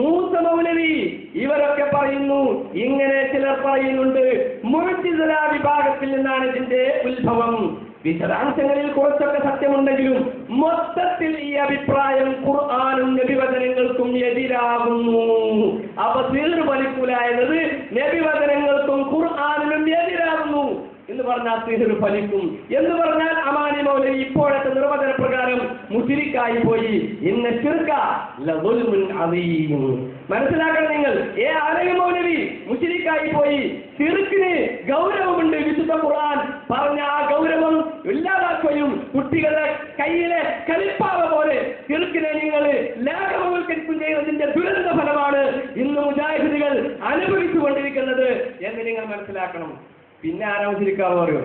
മൂസ മൗലവി ഇവരൊക്കെ പറയുന്നു ഇങ്ങനെ ചിലർ പറയുന്നുണ്ട് മുഴച്ചിതല വിഭാഗത്തിൽ നിന്നാണ് ഇതിന്റെ ഉത്ഭവം. വിശദാംശങ്ങളിൽ കുറച്ചൊക്കെ സത്യമുണ്ടെങ്കിലും മൊത്തത്തിൽ ഈ അഭിപ്രായം ഖുർആാനും നബിവചനങ്ങൾക്കും എതിരാകുന്നു. അപ്പൊ തീർ ഫലിക്കൂല എന്നത് നബിവചനങ്ങൾക്കും ഖുർആാനിനും എതിരാകുന്നു. എന്ന് പറഞ്ഞാൽ സിഹിർ ഫലിക്കും. എന്ന് പറഞ്ഞാൽ അമാനി മൗലവി ഇപ്പോഴത്തെ നിർവചന പ്രകാരം മുഷിരിക്കായി പോയി. ഇന്ന് ചെറുക്കും മനസ്സിലാക്കണം നിങ്ങൾ. ഏ അലവി മൗലവി മുഷിരിക്കായി പോയി. ചെറുക്കിന് ഗൗരവമുണ്ട് വിശുദ്ധ ഖുർആൻ. പറഞ്ഞ ആ ഗൗരവം ഇല്ലാതാക്കുകയും കുട്ടികളുടെ കയ്യിലെ കളിപ്പാവ പോലെ ചെറുക്കിനെ നിങ്ങൾ ലാഘവവൽക്കരിക്കും ചെയ്യുന്നതിന്റെ ദുരന്ത ഫലമാണ് ഇന്ന് മുജാഹിദുകൾ അനുഭവിച്ചുകൊണ്ടിരിക്കുന്നത് എന്ന് നിങ്ങൾ മനസ്സിലാക്കണം. പിന്നെ ആരാ മുസ്ലിക്കാവ് പറയും?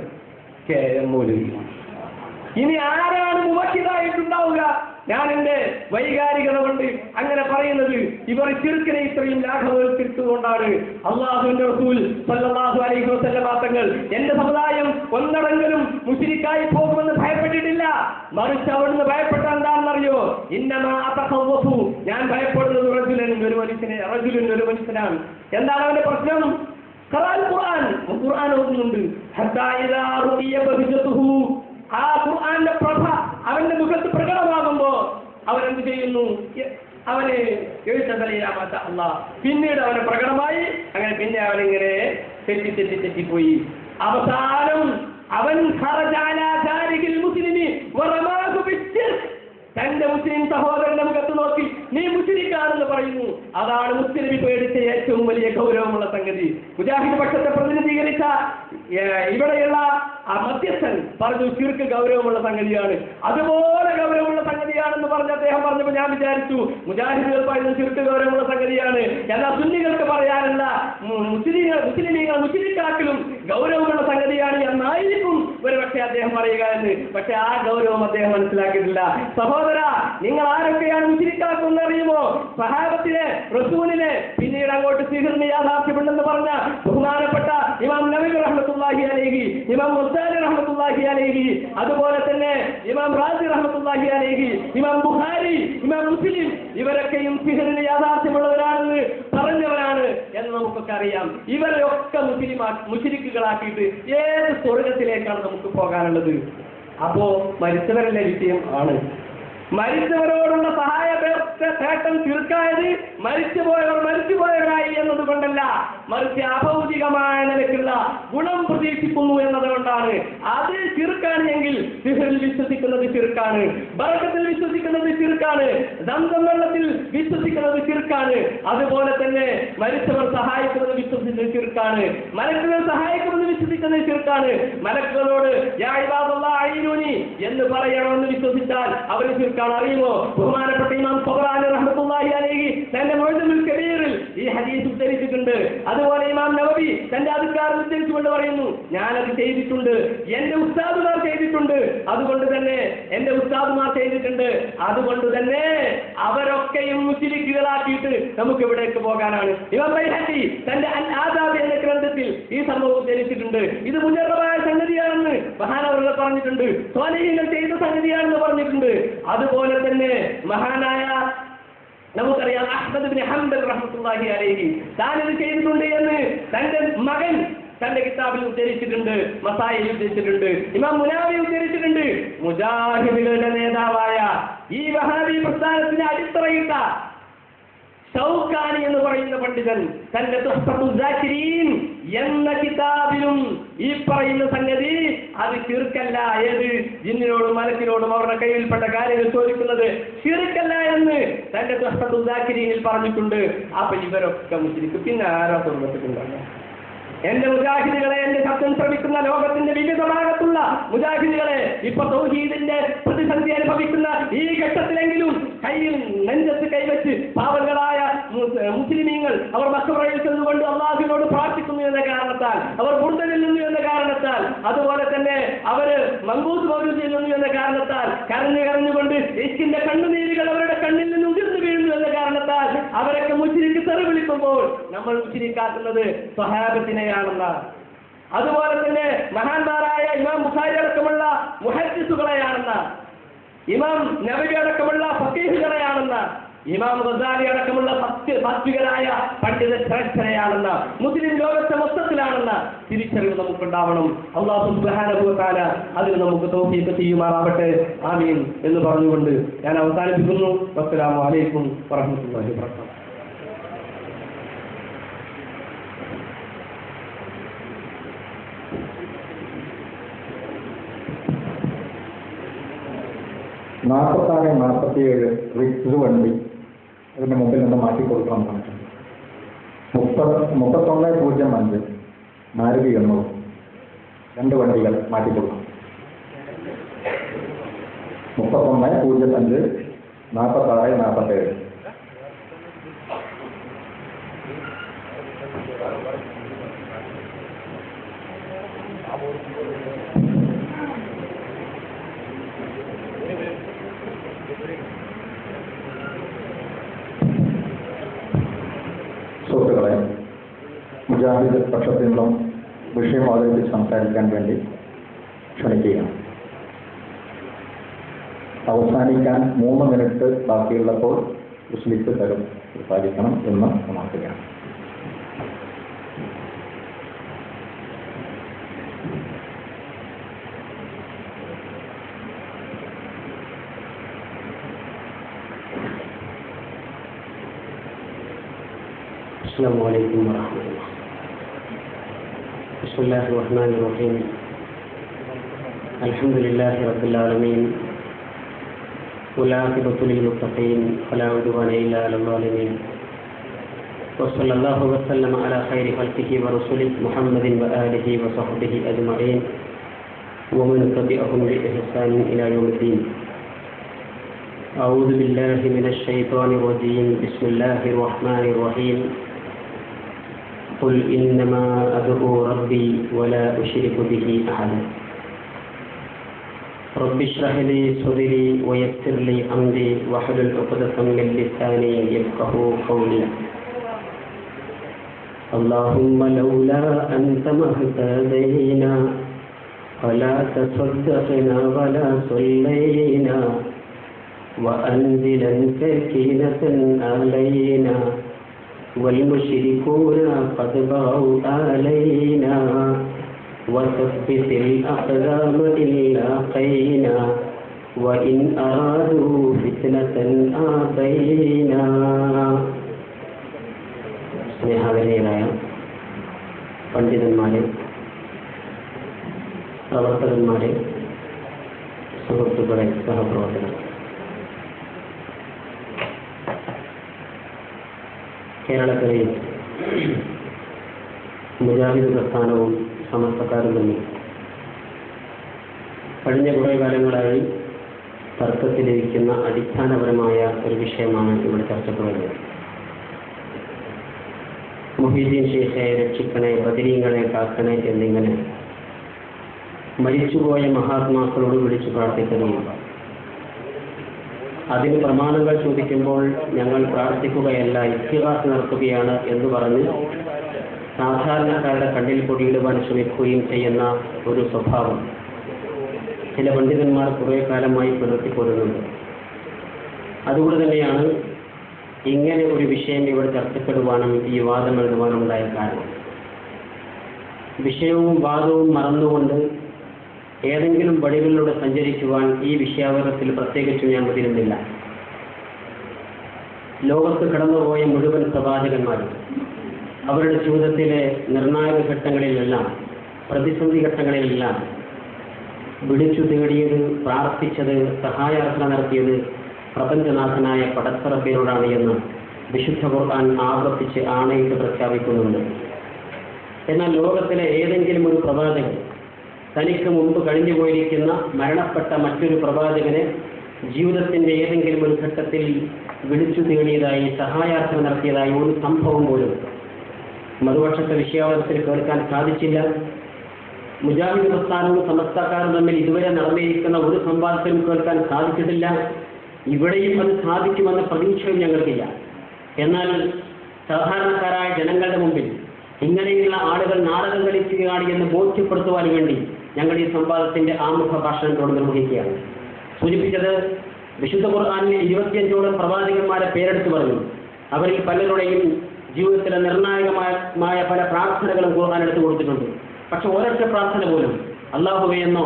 കെ എം മൗലവി ഇനി ആരാണ് മുവക്കിതായിട്ടുണ്ടാവുക ഞാൻ എന്റെ വൈകാരികത കൊണ്ട് അങ്ങനെ പറയുന്നത്. ഇവർ ചെറുക്കിനെ ഇത്രയും ലാഘവൽക്കരിച്ചുകൊണ്ടാണ് അള്ളാഹുവിന്റെ റസൂൽ സല്ലല്ലാഹു അലൈഹി വസല്ലമ തങ്ങൾ എന്റെ സമുദായം ഒന്നടങ്കലും മുസ്ലിക്കായി പോകുമെന്ന് ഭയപ്പെട്ടിട്ടില്ല. മറിച്ച് അവിടുന്ന് ഭയപ്പെട്ട എന്താണെന്നറിയോ? ഇന്നമാ അതഖവ്വഫു ഞാൻ ഭയപ്പെടുന്നത് റജുലൻ ഒരു മനുഷ്യനെ റജുലൻ ഒരു മനുഷ്യനാണ്. എന്താണ് അവന്റെ പ്രശ്നം? ഖുർആൻ. ഖുർആൻ ഓതുന്നുണ്ട്. ആ ഖുർആന്റെ പ്രഭ അവന്റെ മുഖത്ത് പ്രകടമാകുമ്പോ അവരെന്ത് ചെയ്യുന്നു? അവന് എഴുത്തതലയാമാത്ത അല്ല പിന്നീട് അവനെ പ്രകടമായി. അങ്ങനെ പിന്നെ അവനിങ്ങനെ തെറ്റി തെറ്റി തെറ്റിപ്പോയി അവസാനം അവൻ മുസ്ലിമി തന്റെ മുസ്ലിം സഹോദരന്റെ മുഖത്ത് നോക്കി. നീ മുസ്ലിക്കാണെന്ന് പറയുന്നു. അതാണ് മുസ്ലിം പേടിച്ച ഏറ്റവും വലിയ ഗൗരവമുള്ള സംഗതി. മുജാഹിദ് പക്ഷത്തെ പ്രതിനിധീകരിച്ച ഇവിടെയുള്ള ആ മധ്യസ്ഥൻ പറഞ്ഞു ചുരുക്ക് ഗൗരവമുള്ള സംഗതിയാണ്. അതുപോലെ ഗൗരവമുള്ള സംഗതിയാണെന്ന് പറഞ്ഞ് അദ്ദേഹം പറഞ്ഞപ്പോൾ ഞാൻ വിചാരിച്ചു മുജാഹിദുകൾ പറയുന്ന ചുരുക്ക് ഗൗരവമുള്ള സംഗതിയാണ്. എന്നാൽ സുന്നികൾക്ക് പറയാനല്ല മുസ്ലിം മുസ്ലിമീങ്ങൾ മുസ്ലിക്കാക്കിലും ഗൗരവമുള്ള സംഗതിയാണ് എന്നായിരിക്കും ഒരു പക്ഷേ അദ്ദേഹം പറയുക എന്ന്. പക്ഷെ ആ ഗൗരവം അദ്ദേഹം മനസ്സിലാക്കിയിട്ടില്ല. സഹോദര നിങ്ങൾ ആരൊക്കെയാണ് മുസ്ലിക്കാക്കുന്ന അറിയുമോ? സഹാബത്തിലെ റസൂലിനെ പിന്നീട് അങ്ങോട്ട് സ്വീകരണ യാഥാർത്ഥ്യമുണ്ടെന്ന് പറഞ്ഞ ബഹുമാനപ്പെട്ട ഇമാം നബി റഹ്മത്തുള്ളാഹി അലൈഹി ഇമാം മുസ്താലി റഹ്മത്തുള്ളാഹി അലൈഹി അതുപോലെ തന്നെ ഇമാം റാജി റഹ്മത്തുള്ളാഹി അലൈഹി ഇമാം ബുഖാരി ഇമാം മുസ്ലിം ഇവരൊക്കെയും സിഹറിന് യാഥാർത്ഥ്യമുള്ളവരാണെന്ന് പറഞ്ഞവരാണ് എന്ന് നമുക്കൊക്കെ അറിയാം. ഇവരെയൊക്കെ മുസ്ലിമാ മുസ്ലിക്കുകളാക്കിയിട്ട് ഏത് സ്വർഗത്തിലേക്കാണ് നമുക്ക് പോകാനുള്ളത്? അപ്പോ മരിച്ചവരല്ലേ വിഷയം? ആണ്. മരിച്ചവരോടുള്ള സഹായ തേട്ടം തീർക്കായത് മരിച്ചുപോയവർ മരിച്ചുപോയവരായി എന്നതുകൊണ്ടല്ല മറിച്ച് അഭൗതികമായ നിലയ്ക്കുള്ള ഗുണം പ്രതീക്ഷിക്കുന്നു എന്നതുകൊണ്ടാണ്. അത് ചെറുക്കാണ് എങ്കിൽ സിഹറിൽ വിശ്വസിക്കുന്നത് ചെറുക്കാണ് ബറക്കത്തിൽ വിശ്വസിക്കുന്നത് ചെറുക്കാണ് ദന്തം വെള്ളത്തിൽ വിശ്വസിക്കുന്നത് ചെറുക്കാണ് അതുപോലെ തന്നെ മരിച്ചവർ സഹായിക്കുന്നത് വിശ്വസിക്കുന്നത് ചെറുക്കാണ് മലക്കുകൾ സഹായിക്കുന്നത് വിശ്വസിക്കുന്നത് ചെറുക്കാണ് മലക്കുകളോട് അഈനൂനി എന്ന് പറയണമെന്ന് വിശ്വസിച്ചാൽ അവർ ചെറുക്കാൻ അറിയുമോ? ബഹുമാനപ്പെട്ട ഇമാം ഖബറാനി റഹ്മത്തുള്ളാഹി അലൈഹി മുഅ്ജമുൽ കബീറിൽ ഈ ഹദീസ് ഉദ്ധരിച്ചിട്ടുണ്ട്. അതുപോലെ ഇമാം നവബി തന്റെ അധികാരം ഉദ്ധരിച്ചുകൊണ്ട് പറയുന്നു ഞാനത് ചെയ്തിട്ടുണ്ട്. എന്റെ ഉസ്താദുമാർ ചെയ്തിട്ടുണ്ട്. അതുകൊണ്ട് തന്നെ എന്റെ ഉസ്താദുമാർ ചെയ്തിട്ടുണ്ട്. അതുകൊണ്ട് തന്നെ അവരൊക്കെയും മുസ്ലിക്കുകളാക്കിയിട്ട് നമുക്ക് ഇവിടേക്ക് പോകാനാണ്. ഇമാം ബൈഹഖി തന്റെ ആദാബ് എന്ന ഗ്രന്ഥത്തിൽ ഈ സംഭവം ഉദ്ധരിച്ചിട്ടുണ്ട്. ഇത് മുന്നേറമായ സംഗതിയാണെന്ന് മഹാനവർ പറഞ്ഞിട്ടുണ്ട്. സ്വാലിഹികൾ ചെയ്ത സംഗതിയാണെന്ന് പറഞ്ഞിട്ടുണ്ട്. അതുപോലെ തന്നെ മഹാനായ നമുക്കറിയാം അഹ്മദ് ബിൻ ഹംബൽ റഹ്മത്തുള്ളാഹി അലൈഹി താൻ ഇത് ചെയ്തിട്ടുണ്ട് എന്ന് തന്റെ മകൻ തന്റെ കിതാബിൽ ഉദ്ധരിച്ചിട്ടുണ്ട് മസായിൽ ഉദ്ധരിച്ചിട്ടുണ്ട് ഇമാം മുനാവി ഉദ്ധരിച്ചിട്ടുണ്ട്. മുജാഹിദുകളുടെ നേതാവായ ഈ വഹാബി പ്രസ്ഥാനത്തിന് അടിത്തറയിട്ട സൗഖാനി എന്ന് പറയുന്ന പണ്ഡിതൻ തന്റെ എന്ന കിതാബിലും ഈ പറയുന്ന സംഗതി അത് ചെറുക്കല്ല ഏത് ജിന്നിനോടും മലക്കിനോടും അവരുടെ കയ്യിൽപ്പെട്ട കാര്യങ്ങൾ ചോദിക്കുന്നത് ചെറുക്കല്ല എന്ന് തന്റെ തുഹ്ഫത്തുൽ ദാക്കിരീനിൽ പറഞ്ഞിട്ടുണ്ട്. അപ്പൊ ഇവരൊക്കെ മുസ്ലിക്ക് പിന്നെ ആരാ സ്വർഗത്തിലുണ്ടാകുക എന്റെ മുജാഹിദികളെ എന്റെ ശബ്ദം ശ്രമിക്കുന്ന ലോകത്തിന്റെ വിവിധ ഭാഗത്തുള്ള മുജാഹിദികളെ ഇപ്പൊ തൗഹീദിന്റെ പ്രതിസന്ധി അനുഭവിക്കുന്ന ഈ ഘട്ടത്തിലെങ്കിലും കയ്യിൽ നെഞ്ചത്ത് കൈവച്ച് പാവങ്ങളായ മുസ്- മുസ്ലിമീങ്ങൾ അവർ മക്കറയിൽ ചെന്നുകൊണ്ട് അള്ളാഹുവിനോട് പ്രാർത്ഥിക്കുന്നു എന്ന കാരണത്താൽ അവർ ബുർദനിൽ നിന്നു എന്ന കാരണത്താൽ അതുപോലെ തന്നെ അവർ മങ്കൂസ് മൗലൂദ് ചെയ്യുന്നു എന്ന കാരണത്താൽ കരഞ്ഞു കരഞ്ഞുകൊണ്ട് ഇഷ്കിന്റെ കണ്ണുനീരുകൾ അവരുടെ കണ്ണിൽ നിന്ന് ഉതിർന്നു വീഴുന്നു എന്ന കാരണത്താൽ അവരൊക്കെ മുസ്ലിക്ക് തെറി വിളിക്കുമ്പോൾ നമ്മൾ മുസ്ലിക്കാക്കുന്നത് സ്വഹാബത്തിനെയാണെന്നാണ് അതുപോലെ തന്നെ മഹാന്മാരായ ഇമാം ബുഖാരി അടക്കമുള്ള മുഹദ്ദിസുകളെയാണെന്ന. ഇമാം നബി അടക്കമുള്ള ഇമാം ഗസാലി അടക്കമുള്ള സത്യ സാത്വികരായ പണ്ഡിത ശ്രേഷ്ഠനെയാണെന്ന് മുസ്ലിം ലോകത്തെ മൊത്തത്തിലാണെന്ന് തിരിച്ചറിവ് നമുക്കുണ്ടാവണം. അള്ളാഹു സുബ്ഹാനഹുവതാല അതിന് നമുക്ക് തൗഫീഖ് ചെയ്യുമാറാവട്ടെ. ആമീൻ എന്ന് പറഞ്ഞുകൊണ്ട് ഞാൻ അവസാനിപ്പിക്കുന്നു. അസ്സലാമു അലൈക്കും വറഹ്മത്തുള്ളാഹി വബറകാതുഹു. നാൽപ്പത്താറ് നാൽപ്പത്തിയേഴ് റിക്സ് വണ്ടി അതിന്റെ മുമ്പിൽ നിന്ന് മാറ്റി കൊടുക്കാൻ പറഞ്ഞിട്ടുണ്ട്. മുപ്പത് മുപ്പത്തൊന്ന് പൂജ്യം അഞ്ച് മാരുതി എണ്ണൂറ് രണ്ട് വണ്ടികൾ മാറ്റി കൊടുക്കണം. മുപ്പത്തൊന്ന് പൂജ്യം അഞ്ച് നാൽപ്പത്താറ് നാൽപ്പത്തേഴ് സുഹൃത്തുക്കളെ മുജാഹിദ് പക്ഷത്തിൽ നിന്നും വിഷയം അവതരിപ്പിച്ച് സംസാരിക്കാൻ വേണ്ടി ക്ഷണിക്കുകയാണ്. അവസാനിക്കാൻ മൂന്ന് മിനിറ്റ് ബാക്കിയുള്ളപ്പോൾ സ്ലിപ്പ് തരും. സംസാരിക്കണം എന്ന് ഉണർത്തുകയാണ്. السلام عليكم ورحمة الله. بسم الله الرحمن الرحيم. الحمد لله رب العالمين. والعاقبة للمتقين ولا عدوان إلا على الظالمين. وصلى الله وسلم على خير خلقه ورسوله محمد وآله وصحبه أجمعين ومن تبعهم بإحسان إلى يوم الدين. أعوذ بالله من الشيطان الرجيم. بسم الله الرحمن الرحيم. قل إنما أدعو ربي ولا أشرك به أحدا رب اشرح لي صدري ويسر لي أمري واحلل عقدة من لساني يفقه قولي. اللهم لولا أنت ما اهتدينا ولا تصدقنا ولا صلينا وأنزلا سكينة علينا. والمشركون قد بغوا علينا وثبت الأقدام إن لاقينا وإن أرادوا فتنة آبينا സ്നേഹാദരണീയരായ പണ്ഡിതന്മാരെ പ്രവർത്തകന്മാരെ സുഹൃത്തുക്കളെ സഹപ്രവർത്തകർ കേരളക്കരയിൽ മുജാഹിദ് പ്രസ്ഥാനവും സമസ്തക്കാരും തമ്മിൽ കഴിഞ്ഞ കുറേ കാലങ്ങളായി തർക്കത്തിലിരിക്കുന്ന അടിസ്ഥാനപരമായ ഒരു വിഷയമാണ് ഇവിടെ ചർച്ചപ്പെടുന്നത്. മുഹീദീൻ ഷെയ്ഖെ രക്ഷിക്കണേ ബദരീങ്ങളെ കാക്കണേ എന്നിങ്ങനെ മരിച്ചുപോയ മഹാത്മാക്കളോട് വിളിച്ചു പ്രാർത്ഥിക്കുകയും അതിന് പ്രമാണങ്ങൾ ചോദിക്കുമ്പോൾ ഞങ്ങൾ പ്രാർത്ഥിക്കുകയല്ല ഇത്തിഹാസ് നടത്തുകയാണ് എന്ന് പറഞ്ഞ് സാധാരണക്കാരുടെ കണ്ണിൽ പൊടിയിടുവാൻ ശ്രമിക്കുകയും ചെയ്യുന്ന ഒരു സ്വഭാവം ചില പണ്ഡിതന്മാർ കുറേ കാലമായി പുലർത്തിപ്പോരുന്നുണ്ട് അതുകൊണ്ട് തന്നെയാണ് ഇങ്ങനെ ഒരു വിഷയം ഇവിടെ ചർച്ചപ്പെടുവാനും ഈ വാദം എഴുതുവാനും ഉണ്ടായ കാരണം. വിഷയവും വാദവും മറന്നുകൊണ്ട് ഏതെങ്കിലും വഴികളിലൂടെ സഞ്ചരിക്കുവാൻ ഈ വിഷയാവതത്തിൽ പ്രത്യേകിച്ചും ഞാൻ മുതിരുന്നില്ല ലോകത്ത് കടന്നുപോയ മുഴുവൻ പ്രവാചകന്മാരും അവരുടെ ജീവിതത്തിലെ നിർണായക ഘട്ടങ്ങളിലെല്ലാം പ്രതിസന്ധി ഘട്ടങ്ങളിലെല്ലാം വിളിച്ചു തേടിയത് പ്രാർത്ഥിച്ചത് സഹായാർത്ഥന നടത്തിയത് പ്രപഞ്ചനാഥനായ പടത്തറപ്പേരോടാണ് എന്ന് വിശുദ്ധ ഖുർആൻ ആവർത്തിച്ച് ആണയിട്ട് പ്രഖ്യാപിക്കുന്നുണ്ട്. എന്നാൽ ലോകത്തിലെ ഏതെങ്കിലും ഒരു പ്രവാചകൻ തനിക്ക് മുമ്പ് കഴിഞ്ഞു പോയിരിക്കുന്ന മരണപ്പെട്ട മറ്റൊരു പ്രവാചകനെ ജീവിതത്തിന്റെ ഏതെങ്കിലും ഒരു ഘട്ടത്തിൽ വിളിച്ചു തേടിയതായി സഹായാർത്ഥന നടത്തിയതായി ഒരു സംഭവം പോലും മറുപക്ഷത്തെ വിഷയാവസ്ഥയിൽ കേൾക്കാൻ സാധിച്ചില്ല. മുജാഹിദ് പ്രസ്ഥാനവും സമസ്തക്കാരും തമ്മിൽ ഇതുവരെ നടന്നിരിക്കുന്ന ഒരു സംവാദത്തിലും കേൾക്കാൻ സാധിച്ചിട്ടില്ല. ഇവിടെയും അത് സാധിക്കുമെന്ന പ്രതീക്ഷയും ഞങ്ങൾക്കില്ല. എന്നാൽ സാധാരണക്കാരായ ജനങ്ങളുടെ മുമ്പിൽ ഇങ്ങനെയുള്ള ആളുകൾ നാടകം കളിക്കുകയാണ് എന്ന് ബോധ്യപ്പെടുത്തുവാൻ വേണ്ടി ഞങ്ങൾ ഈ സംവാദത്തിന്റെ ആമുഖ ഭാഷണത്തോട് നിർവഹിക്കുകയാണ്. സൂചിപ്പിച്ചത് വിശുദ്ധ ഖുർആാനിലെ ഇരുപത്തിയഞ്ചോളം പ്രവാചകന്മാരെ പേരെടുത്തു പറഞ്ഞു. അവരിൽ പലരുടെയും ജീവിതത്തിലെ നിർണായകമായ പല പ്രാർത്ഥനകളും ഖുർആൻ എടുത്തു കൊടുത്തിട്ടുണ്ട്. പക്ഷെ ഒരൊറ്റ പ്രാർത്ഥന പോലും അള്ളാഹുവെ എന്നോ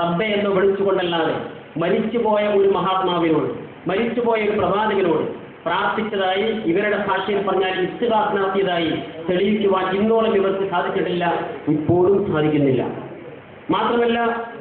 റബ്ബെ എന്നോ വിളിച്ചുകൊണ്ടല്ലാതെ മരിച്ചുപോയ ഒരു മഹാത്മാവിനോട് മരിച്ചുപോയ ഒരു പ്രവാചകനോട് പ്രാർത്ഥിച്ചതായി ഇവരുടെ ഭാഷയിൽ പറഞ്ഞാൽ ഇസ്തിഹാസ് നടത്തിയതായി തെളിയിക്കുവാൻ ഇന്നോളം ഇവർക്ക് സാധിച്ചിട്ടില്ല ഇപ്പോഴും സാധിക്കുന്നില്ല. മാത്രമല്ല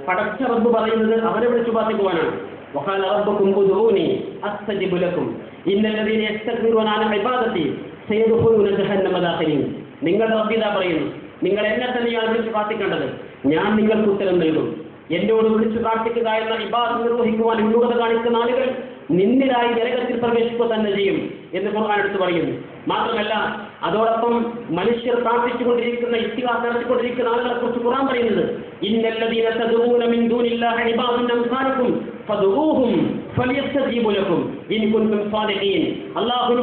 പടച്ച റബ്ബ് പറയുന്നത് അവരെ വിളിച്ചു പ്രാർത്ഥിക്കുവാനാണ് وقال ربكم ادعوني استجب لكم ان الذين يستكبرون عن عبادتي سيدخلون جهنم داخلين നിങ്ങൾ റബ്ബിത പറയുന്നു നിങ്ങൾ എന്നെ തന്നെയാണ് വിളിച്ചു പ്രാർത്ഥിക്കേണ്ടത് ഞാൻ നിങ്ങൾക്ക് ഉത്തരം നൽകും എന്നോട് വിളിച്ചു പ്രാർത്ഥിക്കുക എന്ന ഇബാദ് നിർവഹിക്കുവാൻ വിമുഖത കാണിക്കുന്ന ആളുകൾ നിന്നിലായി നരകത്തിൽ പ്രവേശിക്കുക തന്നെ ചെയ്യും എന്ന് ഖുർആൻ എടുത്ത് പറയുന്നു മാത്രമല്ല അതോടൊപ്പം മനുഷ്യർ പ്രാർത്ഥിച്ചുകൊണ്ടിരിക്കുന്ന ഇത്തിഹാസ് നടത്തിക്കൊണ്ടിരിക്കുന്ന ആളുകളെ കുറിച്ച് ഖുർആൻ പറയുന്നത് ഇന്നല്ലദീന തദഊന മിൻ ലക്കും ഇൻ അല്ലാഹു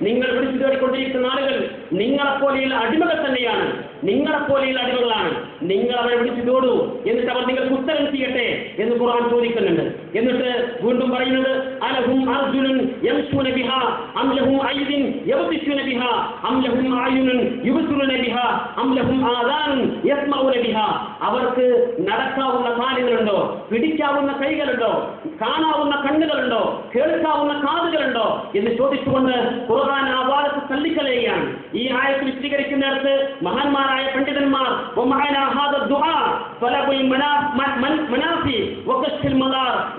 നിങ്ങൾ വിളിച്ചു തേടിക്കൊണ്ടിരിക്കുന്ന ആളുകൾ നിങ്ങളെപ്പോലെയുള്ള അടിമകൾ തന്നെയാണ്. നിങ്ങളെപ്പോലെയുള്ള അടിമകളാണ്. നിങ്ങൾ അവരെ വിളിച്ചു തോടൂ എന്നിട്ട് അവർ നിങ്ങൾക്ക് ഉത്തരം ചെയ്യട്ടെ എന്ന് ഖുർആൻ ചോദിക്കുന്നുണ്ട്. എന്നിട്ട് വീണ്ടും പറയുന്നത് അലഹും അർജുനൻ യംശൂന ബിഹ അം ഐദിൻ യബ്തിശൂന ബിഹ അം ആയുനൻ യുബ്സിറുന ബിഹ ആദാനുൻ യസ്മഊന ബിഹ. അവർക്ക് നടക്കാവുന്ന കാലുകളുണ്ടോ? പിടിക്കാവുന്ന കൈകളുണ്ടോ? കാണാവുന്ന കണ്ണുകളുണ്ടോ? കേൾക്കാവുന്ന കാതുകളുണ്ടോ? എന്ന് ചോദിച്ചുകൊണ്ട് ഖുർആൻ ആ വാദത്തെ തള്ളിക്കളയുകയാണ്. ഈ ആയത്തിൽ വിശദീകരിക്കുന്നിടത്ത് മഹാന്മാരായ പണ്ഡിതന്മാർ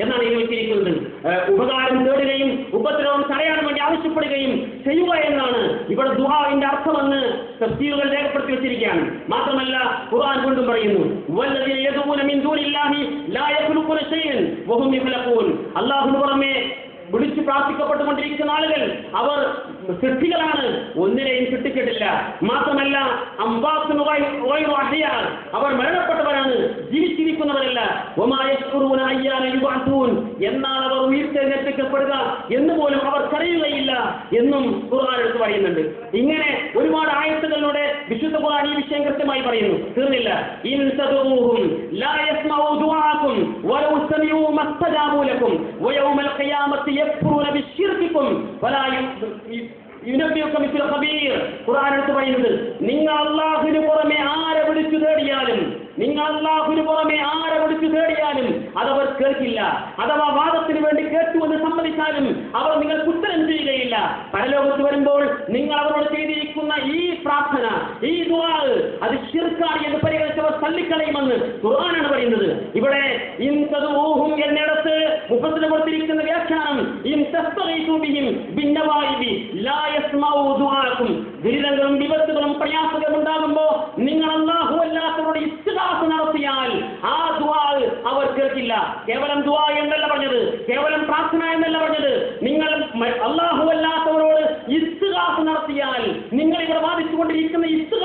എന്നാണ് എഴുതിയിരിക്കുന്നത് ഉപകാരം തേടുകയും ഉപദ്രവം തടയാൻ വേണ്ടി ആവശ്യപ്പെടുകയും ചെയ്യുക എന്നാണ് ഇവിടെ ദുഹാവിന്റെ അർത്ഥമെന്ന് തസ്തീകൾ രേഖപ്പെടുത്തി വെച്ചിരിക്കുകയാണ്. മാത്രമല്ല ഖുർആൻ കൊണ്ടും പറയുന്നു അള്ളാഹുന് പുറമെ വിളിച്ചു പ്രാർത്ഥിക്കപ്പെട്ടുകൊണ്ടിരിക്കുന്ന ആളുകൾ അവർ സൃഷ്ടികളാണ് ഒന്നിനെയും സൃഷ്ടിച്ചിട്ടില്ല മാത്രമല്ല അവർ മരണപ്പെട്ടവരാണ്. ജീവിച്ചിരിക്കുന്നവരല്ല. എന്നാൽ അവർ ഉയർത്തെഴുന്നേൽപ്പിക്കപ്പെടുക എന്ന് പോലും അവർ കരയുകയില്ല എന്നും ഖുർആൻ എടുത്ത് പറയുന്നുണ്ട്. ഇങ്ങനെ ഒരുപാട് ആയത്തുകളിലൂടെ വിശുദ്ധ ഖുർആൻ ഈ വിഷയം കൃത്യമായി പറയുന്നു. തീർന്നില്ല. ലക്കും. ഖുർആൻ പറയുന്നത് നിങ്ങൾ അള്ളാഹുന് പുറമെ ആരെ വിളിച്ചു തേടിയാലും നിങ്ങൾ അള്ളാഹുന് പുറമെ ആരെ വിളിച്ചു തേടിയാലും അതവർ കേൾക്കില്ല. അഥവാ വാദത്തിന് വേണ്ടി കേട്ടു എന്ന് സമ്മതിച്ചാലും അവർ നിങ്ങൾക്ക് ഉത്തരം ചെയ്യുകയില്ല. പരലോകത്ത് വരുമ്പോൾ നിങ്ങൾ അവരോട് ചെയ്തിരിക്കുന്ന ഈ പ്രാർത്ഥന ഈ ദുആ അത് ശിർക്കാണ് എന്ന് പരിഗണിച്ചവർ തള്ളിക്കളയുമെന്ന് ഖുർആനാണ് പറയുന്നത്. ഇവിടെ ഇൻ തദഊഹും എന്നിടത്ത് മുപ്പത്തിന് കൊടുത്തിരിക്കുന്ന വ്യാഖ്യാനം ദുരിതങ്ങളും വിപത്തുകളും പ്രയാസങ്ങളും ഉണ്ടാകുമ്പോ നിങ്ങൾ അള്ളാഹു അല്ലാത്തവരോട് ഇസ്തിഗാസ നടത്തിയാൽ ആ ദുആ അവർ കേൾക്കില്ല. കേവലം ദുആ എന്നല്ല പറഞ്ഞത് കേവലം പ്രാർത്ഥന എന്നല്ല പറഞ്ഞത്. നിങ്ങൾ അള്ളാഹു അല്ലാത്തവരോട് ഇസ്തിഗാസ നടത്തിയാൽ നിങ്ങൾ ഇവിടെ വാദിച്ചുകൊണ്ടിരിക്കുന്ന ഇസ്തിഗാസ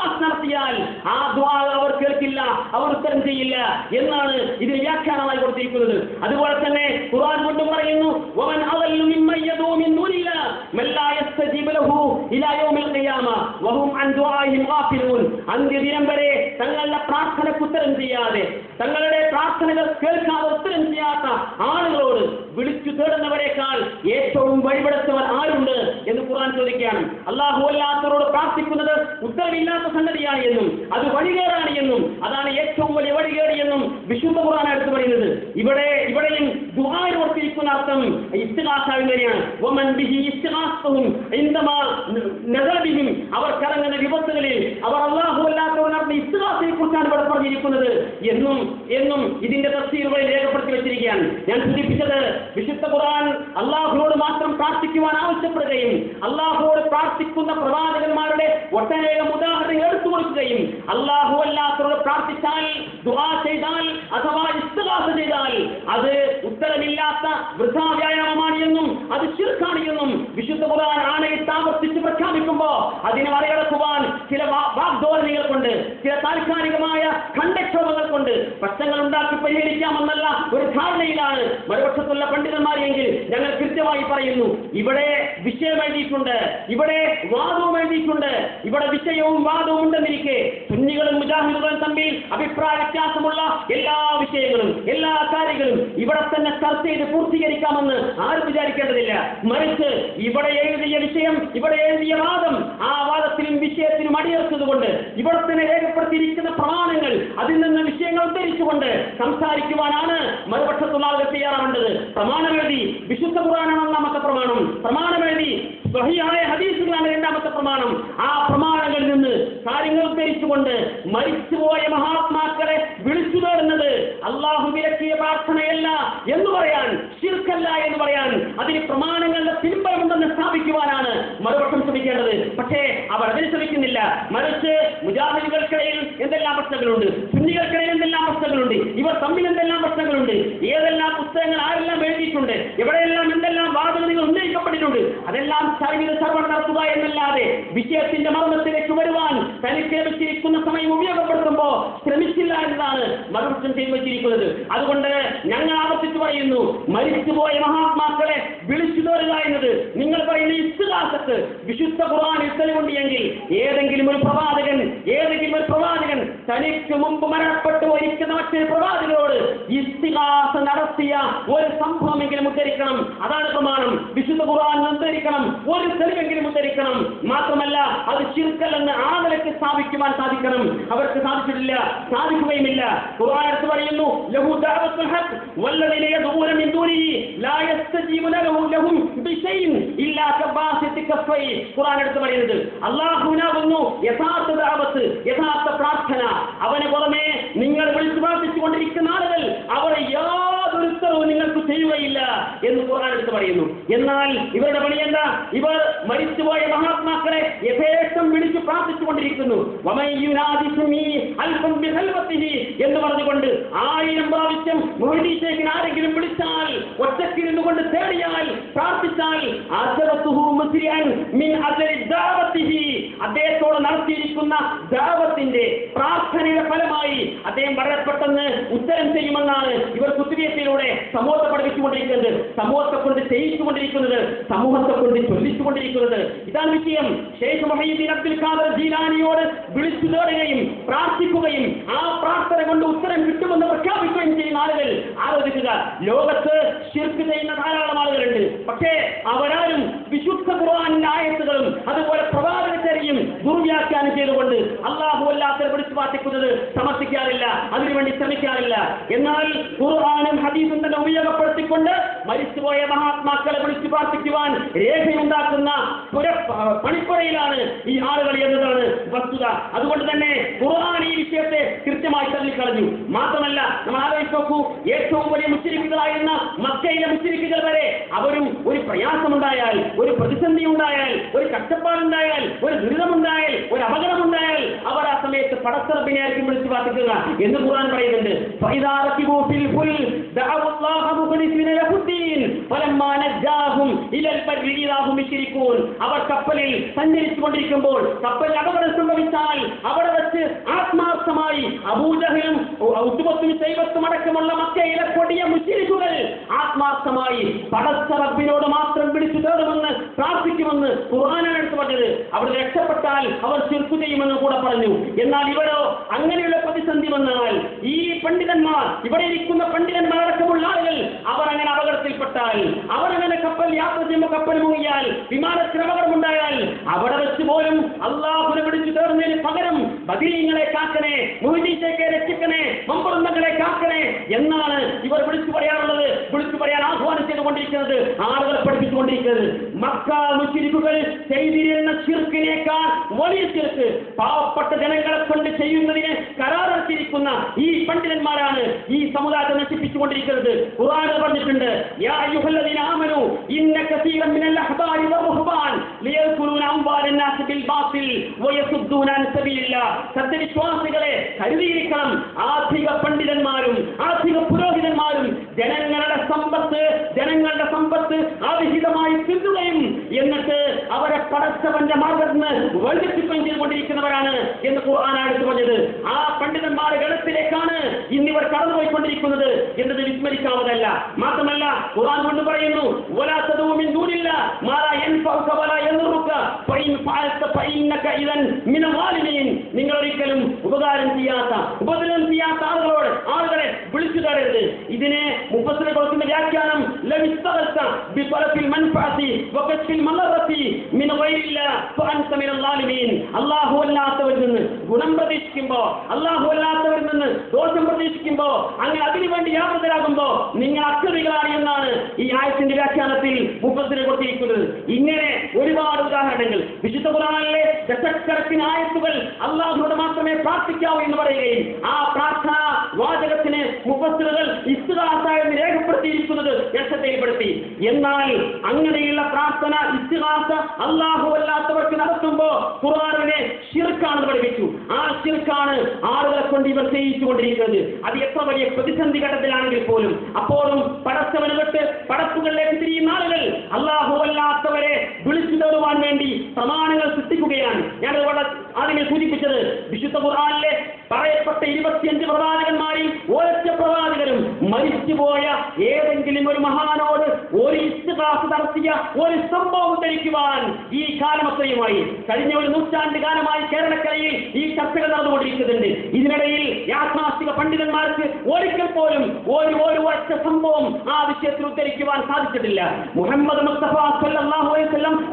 നടത്തിയാൽ ആ ദുആ അവർ കേൾക്കില്ല അവർ ഉത്തരം ചെയ്യില്ല എന്നാണ് ഇതിന് വ്യാഖ്യാനമായി കൊടുത്തിരിക്കുന്നത്. അതുപോലെ തന്നെ ഖുർആൻ കൊണ്ടും പറയുന്നു വമൻ അദല്ലു മിമ്മൻ യദൂ മിൻ ദൂനില്ലാ മൻ ലാ യസ്തജീബു ലഹു ഇലാ യൗമിൽ ഖിയാമ വഹും അൻ ദുആഇഹിം ഗാഫിലൂൻ. അന്ത്യദിനം വരെ തങ്ങളുടെ പ്രാർത്ഥനയ്ക്ക് ഉത്തരം ചെയ്യാതെ തങ്ങളുടെ പ്രാർത്ഥനകൾ കേൾക്കാതെ ഉത്തരം ചെയ്യാത്ത ആളുകളോട് വിളിച്ചു തേടുന്നവരെക്കാൾ ഏറ്റവും വഴിപെടുത്തവർ ആരുണ്ട് എന്ന് ഖുർആൻ ചോദിക്കുകയാണ്. അള്ളാഹു അല്ലാത്തവരോട് പ്രാർത്ഥിക്കുന്നത് ഉത്തരവില്ലാത്ത സംഗതിയാണ്. എന്നും അത് വഴികേടാണ് എന്നും അതാണ് ഏറ്റവും വലിയ വഴികേട് എന്നും വിശുദ്ധ ഖുർആൻ എടുത്തു പറയുന്നത്. ഇവിടെ ഇവിടെയും ദുഹായോർത്തിരിക്കുന്ന അർത്ഥം ഇസ്തിഹാസാവിനെയാണ് അവർ കറങ്ങുന്ന വിപത്തുകളിൽ അവർ അള്ളാഹു അല്ലാത്തവർ ഇസ്തിഹാസിനെ കുറിച്ചാണ് ഇവിടെ പറഞ്ഞിരിക്കുന്നത്. എന്നും എന്നും ഇതിന്റെ തഫ്സീറുകളിൽ രേഖപ്പെടുത്തി വെച്ചിരിക്കുകയാണ്. ഞാൻ സൂചിപ്പിച്ചത് വിശുദ്ധ ഖുർആൻ അള്ളാഹുനോട് മാത്രം പ്രാർത്ഥിക്കുവാൻ ആവശ്യപ്പെടുകയും അള്ളാഹുവോട് പ്രാർത്ഥിക്കുന്ന പ്രവാചകന്മാരുടെ ഒട്ടനേകം ഉദാഹരണം എടുത്തു കൊടുക്കുകയും അള്ളാഹു അല്ലാത്തവരോട് പ്രാർത്ഥിച്ചാൽ ദുആ ചെയ്താൽ അഥവാ ഇസ്തവാസ ചെയ്താൽ അത് ഉത്തരമില്ലാത്ത വൃദ്ധാവ്യായാമമാണ് എന്നും അത് ശിർക്കാണ് എന്നും വിശുദ്ധ ഖുർആൻ ആണയിട്ട് ആവർത്തിച്ച് പ്രഖ്യാപിക്കുമ്പോ അതിനെ മറികടക്കുവാൻ ചില വാഗ്ദോരണികൾ കൊണ്ട് ചില താൽക്കാലികമായ ഖണ്ഡക്ഷോഭങ്ങൾ കൊണ്ട് പ്രശ്നങ്ങൾ ഉണ്ടാക്കി പരിഹരിക്കാമെന്നല്ല ഒരു ധാരണയിലാണ് മറുപക്ഷത്തുള്ള പണ്ഡിതന്മാരെങ്കിൽ ഞങ്ങൾ കൃത്യമായി പറയുന്നു ഇവിടെ വിഷയം എഴുതിയിട്ടുണ്ട് ഇവിടെ വാദവും എഴുതിയിട്ടുണ്ട് ഇവിടെ വിഷയവും വാദവും ഉണ്ടെന്നിരിക്കെ. സുന്നികളും മുജാഹിദുകളും തമ്മിൽ അഭിപ്രായ വ്യത്യാസമുള്ള എല്ലാ വിഷയങ്ങളും എല്ലാ കാര്യങ്ങളും ഇവിടെ തന്നെ ചർച്ച ചെയ്ത് പൂർത്തീകരിക്കാമെന്ന് ആരും വിചാരിക്കേണ്ടതില്ല. മറിച്ച് ഇവിടെ എഴുതിയ വിഷയം ഇവിടെ എഴുതിയ വാദം ആ വാദത്തിനും വിഷയത്തിനും അടിയർത്തതുകൊണ്ട് ഇവിടെ തന്നെ രേഖപ്പെടുത്തിയിരിക്കുന്ന പ്രമാണങ്ങൾ അതിൽ നിന്ന് വിഷയങ്ങൾ ഉദ്ധരിച്ചുകൊണ്ട് സംസാരിക്കുവാനാണ് മറുപക്ഷത്തുള്ള ആളുകൾ തയ്യാറാവേണ്ടത്. പ്രമാണം എഴുതി വിശുദ്ധ ഖുർആനാണ് ഒന്നാമത്തെ പ്രമാണം. പ്രമാണം എഴുതി സ്വഹിയായ ഹദീസുകളാണ് രണ്ടാമത്തെ പ്രമാണം. ആ പ്രമാണങ്ങളിൽ നിന്ന് കാര്യങ്ങൾ ഉദ്ധരിച്ചുകൊണ്ട് മരിച്ചുപോയ മഹാത്മാക്കളെ വിളിച്ചു തേടുന്നത് അള്ളാഹു വിലക്കിയ പ്രാർത്ഥനയല്ല എന്ന് പറയാൻ ശിർക്കല്ല എന്ന് പറയാൻ അതിന് പ്രമാണങ്ങളുടെ പിൻബലമുണ്ടെന്ന് സ്ഥാപിക്കുവാനാണ് മറുപക്ഷം ശ്രമിക്കേണ്ടത്. പക്ഷേ അവർ അതിന് ശ്രമിക്കുന്നില്ല. മറിച്ച് മുജാഹിദുകൾക്കിടയിൽ എന്തെല്ലാം പ്രശ്നങ്ങളുണ്ട്? സുന്നികൾക്കിടയിൽ എന്തെല്ലാം പ്രശ്നങ്ങളുണ്ട്? ഇവർ തമ്മിൽ എന്തെല്ലാം പ്രശ്നങ്ങളുണ്ട്? ഏതെല്ലാം പുസ്തകങ്ങൾ ആരെല്ലാം എഴുതിയിട്ടുണ്ട്? എവിടെയെല്ലാം എന്തെല്ലാം വാദഗതികൾ ഉന്നയിക്കപ്പെട്ടിട്ടുണ്ട് അതെല്ലാം ചരിവിന് സർവം നടത്തുക എന്നല്ലാതെ വിഷയത്തിന്റെ മർമ്മത്തിലേക്ക് വരുവാൻ തനിക്ക് ലഭിച്ചിരിക്കുന്ന സമയം ഉപയോഗപ്പെടുത്തുമ്പോൾ ശ്രമിച്ചില്ല എന്നതാണ് മറുപക്ഷം ചെയ്തു വെച്ചിരിക്കുന്നത് അതുകൊണ്ട് ഞങ്ങൾ ആവർത്തിച്ചു പറയുന്നു മരിച്ചുപോയ മഹാത്മാക്കളെ വിളിച്ചു തോരുക എന്നത് നിങ്ങൾ പറയുന്ന ഇസ്തുദാസത്ത് വിശുദ്ധ ഖുർആൻ തെളിവുണ്ട് എങ്കിൽ ഏതെങ്കിലും ഒരു പ്രവാചകൻ ഏതെങ്കിലും ഒരു പ്രവാചകൻ തനിക്ക് മുമ്പ് മരണപ്പെട്ടു ഒരിക്കുന്ന മറ്റൊരു പ്രവാചകനോട് ഇസ്തിഹാസ നടത്തിയ ഒരു സംഭവമെങ്കിലും ഉദ്ധരിക്കണം. അതാണ് പ്രമാണം. വിശുദ്ധ ഖുർആൻ ഉദ്ധരിക്കണം ഒരു തെളിവെങ്കിലും ഉദ്ധരിക്കണം മാത്രമല്ല അത് ചിരുക്കല്ലെന്ന് ആ നിലയ്ക്ക് സ്ഥാപിക്കുവാൻ സാധിക്കണം. അവർക്ക് സാധിച്ചിട്ടില്ല സാധിക്കുകയുമില്ല. ഖുർആൻ എടുത്തു പറയുന്നു ലഹു ദഅവത്തുൽ ഹഖ് മിൻ ദൂനിഹി ലാ ഇല്ലാ ഖുർആൻ എടുത്തു യഥാർത്ഥ യഥാർത്ഥ പ്രാർത്ഥന. അവന് പുറമെ നിങ്ങൾ വിളിച്ചു പ്രാർത്ഥിച്ചുകൊണ്ടിരിക്കുന്ന ആളുകൾ അവർ യാതൊരു ഉത്തരവും നിങ്ങൾക്ക് ചെയ്യുകയില്ല എന്ന് ഖുർആൻ എടുത്ത് പറയുന്നു. എന്നാൽ ഇവരുടെ പണി എന്താ? ഇവർ മരിച്ചുപോയ മഹാത്മാക്കളെ യഥേഷ്ടം വിളിച്ചു പ്രാർത്ഥിച്ചുകൊണ്ടിരിക്കുന്നു. എന്ന് പറഞ്ഞുകൊണ്ട് ആയിരം പ്രാവശ്യം മുഹദീശേഖിന് ആരെങ്കിലും വിളിച്ചാൽ ഒറ്റക്കിരുന്നു കൊണ്ട് തേടിയാൽ പ്രാർത്ഥിച്ചാൽ മിൻ അദ്ദേഹത്തോട് നടത്തിയിരിക്കുന്ന ദാവത്തിന്റെ പ്രാർത്ഥനയുടെ ഫലമായി അദ്ദേഹം വളരെ പെട്ടെന്ന് ഉത്തരം ചെയ്യുമെന്നാണ് ഇവർ കുത്തിരിയത്തിലൂടെ സമൂഹത്തെ പഠിപ്പിച്ചുകൊണ്ടിരിക്കുന്നത്. സമൂഹത്തെ കൊണ്ട് ചെയ്യിച്ചുകൊണ്ടിരിക്കുന്നത് സമൂഹത്തെ കൊണ്ട് ചൊല്ലിച്ചുകൊണ്ടിരിക്കുന്നത്. ഇതാണ് വിഷയം മൊഹീദ്ദീൻ അബ്ദുൽ ജീലാനിയോട് വിളിച്ചു തേടുകയും പ്രാർത്ഥിക്കുകയും ആ പ്രാർത്ഥന കൊണ്ട് ഉത്തരം കിട്ടുമെന്ന് പ്രഖ്യാപിക്കുകയും ചെയ്യുന്ന ആളുകൾ ആലോചിക്കുക. ലോകത്ത് ശിർക്ക് ചെയ്യുന്ന ധാരാളം ആളുകളുണ്ട്. പക്ഷേ അവരാരും വിശുദ്ധ ഖുർആാനിന്റെ ആയത്തുകളും അതുപോലെ പ്രവാചകചര്യയും ദുർവ്യാഖ്യാനം ചെയ്തുകൊണ്ട് അള്ളാഹു അല്ലാത്തവരെ വിളിച്ചു പ്രാർത്ഥിക്കുന്നത് സമർത്ഥിക്കാറില്ല അതിനുവേണ്ടി ശ്രമിക്കാറില്ല. എന്നാൽ ഖുർആാനും ഹദീസും തന്നെ ഉപയോഗപ്പെടുത്തിക്കൊണ്ട് മരിച്ചുപോയ മഹാത്മാക്കളെ വിളിച്ചു പ്രാർത്ഥിക്കുവാൻ രേഖയുണ്ടാക്കുന്ന പണിപ്പുറയിലാണ് ഈ ആളുകൾ എന്നതാണ് വസ്തുത. അതുകൊണ്ട് തന്നെ ഖുർആൻ ഈ വിഷയത്തെ കൃത്യമായി തള്ളിക്കളഞ്ഞു. മാത്രമല്ല നമ്മൾ ആലോചിച്ച് നോക്കൂ ഏറ്റവും വലിയ മുസ്ലിമുകളായിരുന്ന മക്കയിലെ മുസ്ലിമുകൾ വരെ അവരും ഒരു പ്രയാസമുണ്ടായാൽ ഒരു പ്രതിസന്ധി ഉണ്ടായാൽ ഒരു കഷ്ടപ്പാടുണ്ടായാൽ ഒരു ദുരിതമുണ്ടായാൽ ഒരു അപകടമുണ്ടായാൽ അവർ ആ സമയത്ത് പടത്തറപ്പിനെ ആയിരിക്കും വിളിച്ചു പ്രാർത്ഥിക്കുക എന്ന് ഖുർആൻ പറയുന്നുണ്ട്. ഫൈദാറത്തി റക്കിബു ഫുൽ ദഅവല്ലാഹു മുഖ്ലിസിന ലഹുദ്ദീൻ. അവർ കപ്പലിൽ സഞ്ചരിച്ചുകൊണ്ടിരിക്കുമ്പോൾ കപ്പലിൽ അപകടം സംഭവിച്ചാൽ അവിടെ വെച്ച് ആത്മാർത്ഥമായി അബൂജഹലും ഉത്തുമത്തും ദൈവത്തും അടക്കമുള്ള മക്കയിലെ കൊടിയ മുസ്ലിക്കുകൾ ആത്മാർത്ഥമായി പടച്ച റബ്ബിനോട് മാത്രം പിടിച്ചു തേടുമെന്ന് പ്രാർത്ഥിക്കുമെന്ന് ഖുർആനാണ് പറഞ്ഞത്. അവിടെ രക്ഷപ്പെട്ടാൽ അവർ ചെറുപ്പ് ചെയ്യുമെന്ന് കൂടെ പറഞ്ഞു. എന്നാൽ ഇവരോ അങ്ങനെയുള്ള പ്രതിസന്ധി വന്നാൽ ഈ പണ്ഡിതന്മാർ ഇവിടെ ഇരിക്കുന്ന പണ്ഡിതന്മാരടക്കമുള്ള ആളുകൾ അവർ അങ്ങനെ അപകടത്തിൽപ്പെട്ടാൽ അവർ അങ്ങനെ കപ്പൽ യാത്ര ചെയ്യുമ്പോൾ കപ്പൽ മുങ്ങിയാൽ വിമാനത്തിന് അപകടമുണ്ടായാൽ അവിടെ വെച്ച് പോലും അള്ളാഹുനെ പിടിച്ചു തേർന്നതിന് പകരം ബദീങ്ങളെ കാക്കണേ മുഹദീശേക്കെ രക്ഷിക്കണേ മമ്പുറന്നങ്ങളെ കാക്കണേ എന്നാണ് ഇവർ വിളിച്ചു പറയാനുള്ളത് വിളിച്ചു പറയാൻ ആഹ്വാനം ചെയ്തുകൊണ്ടിരിക്കുന്നത് ആളുകളെ പഠിപ്പിച്ചുകൊണ്ടിരിക്കുന്നത്. മക്ക മുസ്ലിമുകൾ ചെയ്തിരുന്ന ചിർക്കിനേക്കാൾ വലിയ ചിർക്ക് പാവപ്പെട്ട ജനങ്ങളെ കൊണ്ട് ചെയ്യുന്നതിന് കരാറെടുത്തിരിക്കുന്ന ഈ പണ്ഡിതന്മാരാണ് ഈ സമുദായത്തെ നശിപ്പിച്ചുകൊണ്ടിരിക്കുന്നത്. ഖുർആൻ പറഞ്ഞിട്ടുണ്ട് യാ അയ്യുഹല്ലദീന ആമനു ഇന്ന കസീറൻ മിനൽ അഹ്ബാരി വറുഹ്ബാൻ ലിയൽകുലൂന അംവാലൻ നാസ് ബിൽ ബാത്തിൽ വയസുദ്ദൂന അൻ സബീലില്ലാഹ് സത്യവിശ്വാസികളെ കരുതിയിരിക്കണം ആധിക പണ്ഡിതന്മാരും ആധിക ജനങ്ങളുടെ സമ്പത്ത് അവിഹിതമായി തിന്നുകയും എന്നിട്ട് അവരെ പടച്ചവന്റെ മാർഗത്തിന് നിന്ന് വഴിതെറ്റിക്കുകയും ചെയ്തുകൊണ്ടിരിക്കുന്നവരാണ് എന്ന് എടുത്തു പറഞ്ഞത്. ആ പണ്ഡിതന്മാർ ഗണത്തിലേക്കാണ് ഇന്നിവർ കടന്നുപോയിക്കൊണ്ടിരിക്കുന്നത് എന്നത് വിസ്മരിക്കാവുന്നതല്ല. മാത്രമല്ല ഖുർആൻ കൊണ്ട് പറയുന്നു "വലാ തദഉ മിൻ ദൂനില്ല മാ ലാ യൻഫഉക വലാ യദുറുക ഫഇൻ ഫഅൽത ഫഇന്നക ഇദൻ മിനൽ ളാലിമീൻ." നിങ്ങൾ ഒരിക്കലും ഉപകാരം ചെയ്യാത്ത ഉപദ്രവം ചെയ്യാത്ത ആളുകളോട് ആളുകളെ വിളിച്ചു തരരുത്. ഇതിനെ മുപ്പത്തിനെ കൊടുക്കുന്ന വ്യാഖ്യാനം ലവിസ്തഗസ്ത ബിഫലഫിൽ മൻഫഅതി വകസ്ഫിൽ മിന മിൻ ഗൈരില്ല ഫഅൻത അല്ലാഹു അല്ലാത്തവരിൽ നിന്ന് ഗുണം പ്രതീക്ഷിക്കുമ്പോ അല്ലാഹു അല്ലാത്തവരിൽ നിന്ന് ദോഷം പ്രതീക്ഷിക്കുമ്പോ അങ്ങനെ അതിനു വേണ്ടി യാത്രത്തിലാകുമ്പോ നിങ്ങൾ അക്രമികളാണ് എന്നാണ് ഈ ആയത്തിന്റെ വ്യാഖ്യാനത്തിൽ മുപ്പത്തിനെ കൊടുത്തിരിക്കുന്നത്. ഇങ്ങനെ ഒരുപാട് ഉദാഹരണങ്ങൾ. വിശുദ്ധ ഖുർആനിലെ ദശക്കണക്കിന് ആയത്തുകൾ അള്ളാഹുനോട് മാത്രമേ പ്രാർത്ഥിക്കാവൂ എന്ന് പറയുകയും ആ പ്രാർത്ഥന വാചകത്തിന് മുപ്പത്തിനുകൾ ഇസ്തുദാസ എന്ന് രേഖപ്പെടുത്തിയിരിക്കുന്നത് രക്ഷത്തെപ്പെടുത്തി എന്നാൽ അങ്ങനെയുള്ള പ്രാർത്ഥന ഇസ്തുദാസ അള്ളാഹു അല്ലാത്തവർക്ക് നടത്തുമ്പോ ഖുർആാനിനെ ഷിർക്കാണെന്ന് പഠിപ്പിച്ചു. ആ ഷിർക്കാണ് ആളുകളെ കൊണ്ട് ഇവർ ചെയ്യിച്ചുകൊണ്ടിരിക്കുന്നത് അത് എത്ര വലിയ പ്രതിസന്ധി ഘട്ടത്തിലാണെങ്കിൽ പോലും അപ്പോഴും പടച്ചവന് വിട്ട് പടപ്പുകളിലേക്ക് തിരിയുന്ന ആളുകൾ അള്ളാഹു അല്ലാത്തവരെ വിളിച്ചു തരുവാൻ വേണ്ടി പ്രമാണങ്ങൾ സൃഷ്ടിക്കുകയാണ്. ഞാൻ ഇവിടെ ആദ്യമേ സൂചിപ്പിച്ചത് വിശുദ്ധ ഖുർആനിലെ പറയപ്പെട്ട ഇരുപത്തിയഞ്ച് പ്രവാചകന്മാരിൽ ഒരൊറ്റ പ്രവാചകരും മരിച്ചുപോയ ഏതെങ്കിലും ഒരു മഹാനോട് ഒരു ഇസ്തിഹാസ് നടത്തിയ ഒരു സംഭവം ധരിക്കുവാൻ ഈ കാലം അത്രയുമായി കഴിഞ്ഞ ഒരു നൂറ്റാണ്ട് കാലമായി കേരളക്കരയിൽ ഈ ചർച്ചകൾ നടന്നുകൊണ്ടിരിക്കുന്നുണ്ട്. ഇതിനിടയിൽ യാത്മാസ്തിക പണ്ഡിതന്മാർക്ക് ഒരിക്കൽ പോലും ഒരു ഒരു ഒറ്റ സംഭവം ആ വിഷയത്തിൽ ഉദ്ധരിക്കുവാൻ സാധിച്ചിട്ടില്ല. മുഹമ്മദ് മുസ്തഫ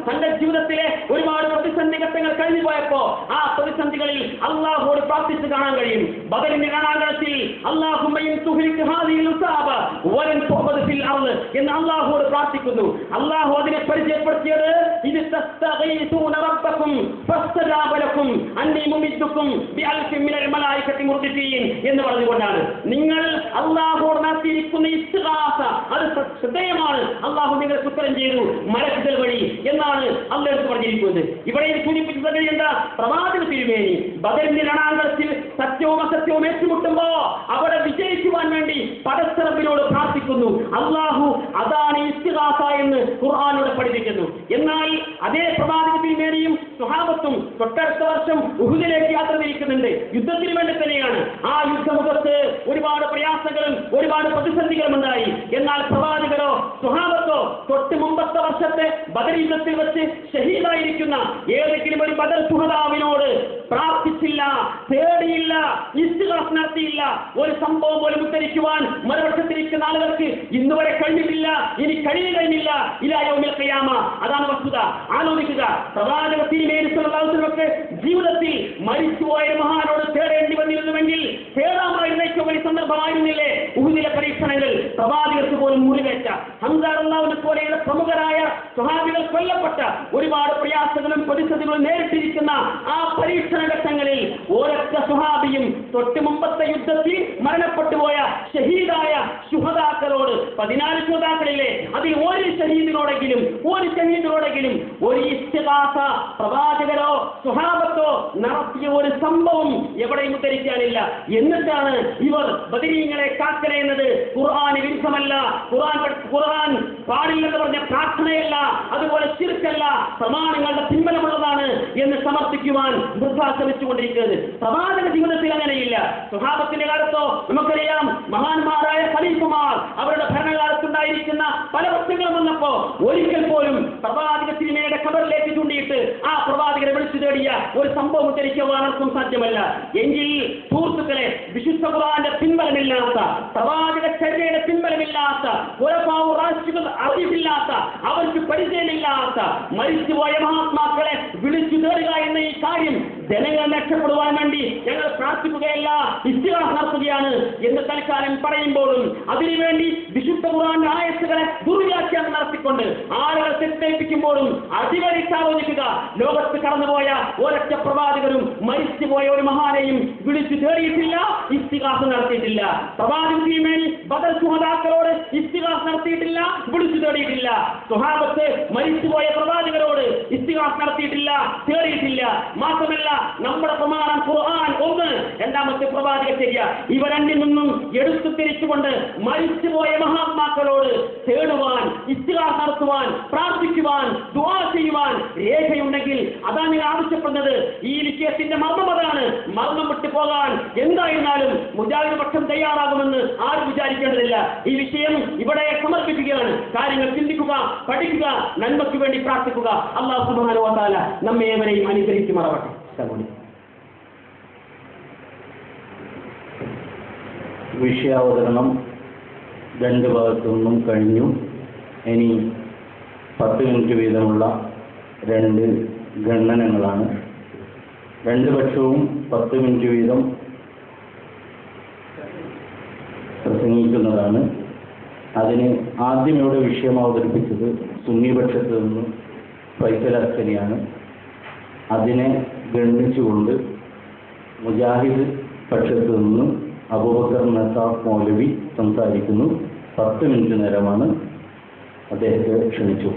തന്റെ ജീവിതത്തിലെ ഒരുപാട് കഴിഞ്ഞു പോയപ്പോ ആ പ്രതിസന്ധികളിൽ അള്ളാഹുവോട് പ്രാർത്ഥിച്ചു കാണാൻ കഴിയും. ബദലിന്റെ കാണാകാശത്തിൽ അള്ളാഹുമ്മയും എന്ന് അള്ളാഹുവോട് പ്രാർത്ഥിക്കുന്നു. അള്ളാഹു അതിനെ പരിചയപ്പെടുത്തിയത് ഇത് എന്ന് പറഞ്ഞുകൊണ്ടാണ്. നിങ്ങൾ അള്ളാഹുവോട് നടത്തിയിരിക്കുന്ന ഇസ്ലാസ അത് ശ്ര- ശ്രദ്ധേയമാണ്. അള്ളാഹു നിങ്ങൾക്ക് ഉത്തരം ചെയ്തു മലക്കുകൾ വഴി എന്നാണ് അള്ളെടുത്ത് പറഞ്ഞിരിക്കുന്നത്. ഇവിടെ സൂചിപ്പിച്ചത് എന്താ? പ്രവാചക തിരുമേനി ബദലിന്റെ രണാങ്കണത്തിൽ സത്യവും അസത്യവും ഏറ്റുമുട്ടുമ്പോ അവിടെ വിജയിക്കുവാൻ വേണ്ടി പരസ്പരപ്പിനോട് പ്രാർത്ഥിക്കുന്നു. അള്ളാഹു അതാണ് ഇസ്തിഹാസ എന്ന് ഖുർആാനോട് പഠിപ്പിക്കുന്നു. എന്നാൽ അതേ പ്രവാചക തിരുമേനിയും സുഹാബത്തും തൊട്ടടുത്ത വർഷം ഉഹുദിലേക്ക് യാത്ര തിരിക്കുന്നുണ്ട്. യുദ്ധത്തിന് വേണ്ടി തന്നെയാണ്. ആ യുദ്ധമുഖത്ത് ഒരുപാട് പ്രയാസങ്ങളും ഒരുപാട് പ്രതിസന്ധികളും ഉണ്ടായി എന്നാൽ പ്രവാചകരോ സുഹാബത്തോ മുമ്പത്തെ വർഷത്തെ ബദർ വെച്ച് ഷഹീദായിരിക്കുന്ന ഏതെങ്കിലും ഒരു ബദർ സുഹതാവിനോട് പ്രാർത്ഥിച്ചില്ല തേടിയില്ല ഇസ്റ്റ് നടത്തിയില്ല ഒരു സംഭവം പോലും ഉദ്ധരിക്കുവാൻ മറുപക്ഷത്തിരിക്കുന്ന ആളുകൾക്ക് ഇന്ന് വരെ കഴിഞ്ഞിട്ടില്ല ഇനി കഴിയുകയില്ല ഇലായോമിൽ കയ്യാമ അതാണ് വസ്തുത. ആലോചിക്കുക. പ്രവാചക തിരുമേനിക്ക് ജീവിതത്തിൽ മരിച്ചുപോയ മഹാനോട് തേടേണ്ടി വന്നിരുന്നുവെങ്കിൽ തേടാമായിരുന്ന ഒരു സന്ദർഭമായിരുന്നില്ലേ? ഉഹുദിലെ പരീക്ഷണങ്ങൾ പ്രവാചകർക്ക് പോലും മുറിവേറ്റ. ഹംസാറുള്ളവനെ പോലെയുള്ള പ്രമുഖരായ സ്വഹാബികൾ കൊല്ലപ്പെട്ട ഒരുപാട് പ്രയാസങ്ങളും പ്രതിസന്ധികളും നേരിട്ടിരിക്കുന്ന ആ പരീക്ഷണ ഘട്ടങ്ങളിൽ ഒരൊറ്റ സ്വഹാബിയും തൊട്ട് മുമ്പത്തെ യുദ്ധത്തിൽ മരണപ്പെട്ടു പോയ ഷഹീദായ ശുഹതാക്കളോട് പതിനാല് ശുഹതാക്കളിലെ അതിൽ ഒരു ഷഹീദിനോടെങ്കിലും ഒരു ഷഹീദിനോടെങ്കിലും ഒരു ഇസ്തിഹാസ പ്രവാചകരോ സ്വഹാബത്തോ നടത്തിയ ഒരു സംഭവം എവിടെയും ഉദ്ധരിക്കാനില്ല. എന്നിട്ടാണ് ഇവർ ബദരീങ്ങളെ കാക്കരയുന്നത് ഖുർആൻ വിരുദ്ധമല്ല. ഖുർആൻ ഖുർആൻ പാടില്ലെന്ന് പറഞ്ഞ പ്രാർത്ഥനയല്ല അതുപോലെ ചിരുക്കല്ല പ്രമാണങ്ങളുടെ പിൻബലമുള്ളതാണ് എന്ന് സമർത്ഥിക്കുവാൻ വൃദ്ധാശ്രമിച്ചുകൊണ്ടിരിക്കുന്നത് പ്രവാചക ജീവിതത്തിൽ അങ്ങനെയില്ല. സ്വഭാവത്തിന്റെ കാലത്തോ നമുക്കറിയാം മഹാന്മാരായ ഖലീഫുമാർ അവരുടെ ഭരണകാലത്തുണ്ടായിരിക്കുന്ന പല പ്രശ്നങ്ങളും വന്നപ്പോ ഒരിക്കൽ പോലും പ്രവാചക സിനിമയുടെ ഖബറിലേക്ക് ചൂണ്ടിയിട്ട് ആ പ്രവാചകരെ വിളിച്ചു തേടിയ ഒരു സംഭവം ഉദ്ധരിക്കുവാനർക്കും സാധ്യമല്ല. എങ്കിൽ സുഹൃത്തുക്കളെ വിശുദ്ധ ഖുർആന്റെ പിൻബലമില്ലാത്ത പ്രവാചക ചര്യയുടെ പിൻബലമില്ലാത്ത പുറപ്പാവു അറിവില്ലാത്ത അവർക്ക് പരിചയമില്ലാത്ത മരിച്ചുപോയ മഹാത്മാക്കളെ വിളിച്ചു തേടുക എന്ന ഈ കാര്യം ജനങ്ങൾ രക്ഷപ്പെടുവാൻ വേണ്ടി ഞങ്ങൾ പ്രാർത്ഥിക്കുകയല്ല ഇസ്തിഹാസ് നടത്തുകയാണ് എന്ന് തൽക്കാലം പറയുമ്പോഴും അതിനുവേണ്ടി വിശുദ്ധ ഖുർആൻ ആയത്തുകളെ ദുർവ്യാഖ്യാനം നടത്തിക്കൊണ്ട് ആളുകളെ തെറ്റേൽപ്പിക്കുമ്പോഴും ആലോചിക്കുക ലോകത്ത് കടന്നുപോയ ഒരൊറ്റ പ്രവാചകരും മരിച്ചുപോയ ഒരു മഹാനെയും വിളിച്ചു തേടിയിട്ടില്ല ഇസ്തികാസം നടത്തിയിട്ടില്ല. പ്രവാചകീമേൽ ബദൽ സുഹതാക്കളോട് ഇസ്തികാസം നടത്തിയിട്ടില്ല വിളിച്ചു തേടിയിട്ടില്ല. സുഹാബത്ത് മരിച്ചുപോയ പ്രവാചകരോട് ഇസ്തിഹാസ് നടത്തിയിട്ടില്ല തേടിയിട്ടില്ല. മാത്രമല്ല നമ്മുടെ പ്രമാണം ഖുർആൻ ഒന്ന്. രണ്ടാമത്തെ പ്രവാചക ചര്യ. ഇവ രണ്ടിൽ നിന്നും എടുത്തു തിരിച്ചുകൊണ്ട് മരിച്ചുപോയ മഹാത്മാക്കളോട് തേടുവാൻ ഇസ്തിഹാസ് നടത്തുവാൻ പ്രാർത്ഥിക്കുവാൻ ദ്വാ ചെയ്യുവാൻ രേഖയുണ്ടെങ്കിൽ അതാണ് ആവശ്യപ്പെടുന്നത്. ഈ വിഷയത്തിന്റെ മർമ്മം അതാണ്. മർമ്മം വിട്ടു പോകാൻ എന്തായിരുന്നാലും മുജാഹിദ് പക്ഷം തയ്യാറാകുമെന്ന് ആരും വിചാരിക്കേണ്ടതില്ല. ഈ വിഷയം ഇവിടെ സമർപ്പിക്കുകയാണ്. കാര്യങ്ങൾ ചിന്തിക്കുക പഠിക്കുക നന്മയ്ക്ക് വേണ്ടി പ്രാർത്ഥിക്കുക. അള്ളാഹു സുബ്ഹാനഹു വ തആല നമ്മെ ഏവരെയും അനുഗ്രഹിക്കുമാറാവട്ടെ വിഷയാവതരണം രണ്ട് ഭാഗത്തു നിന്നും കഴിഞ്ഞു. ഇനി പത്ത് മിനിറ്റ് വീതമുള്ള രണ്ട് ഖണ്ഡനങ്ങളാണ്. രണ്ട് പക്ഷവും പത്ത് മിനിറ്റ് വീതം പ്രസംഗിക്കുന്നതാണ്. അതിന് ആദ്യം ഇവിടെ വിഷയം അവതരിപ്പിച്ചത് സുന്നിപക്ഷത്ത് നിന്ന് ഫൈസൽ അതിനെ ഗണ്ണിച്ചുകൊണ്ട് മുജാഹിദ് പക്ഷത്ത് നിന്ന് അബൂബക്കർ നസാഫ് മൗലവി സംസാരിക്കുന്നു. പത്ത് മിനിറ്റ് നേരമാണ് അദ്ദേഹത്തെ ക്ഷണിച്ചു.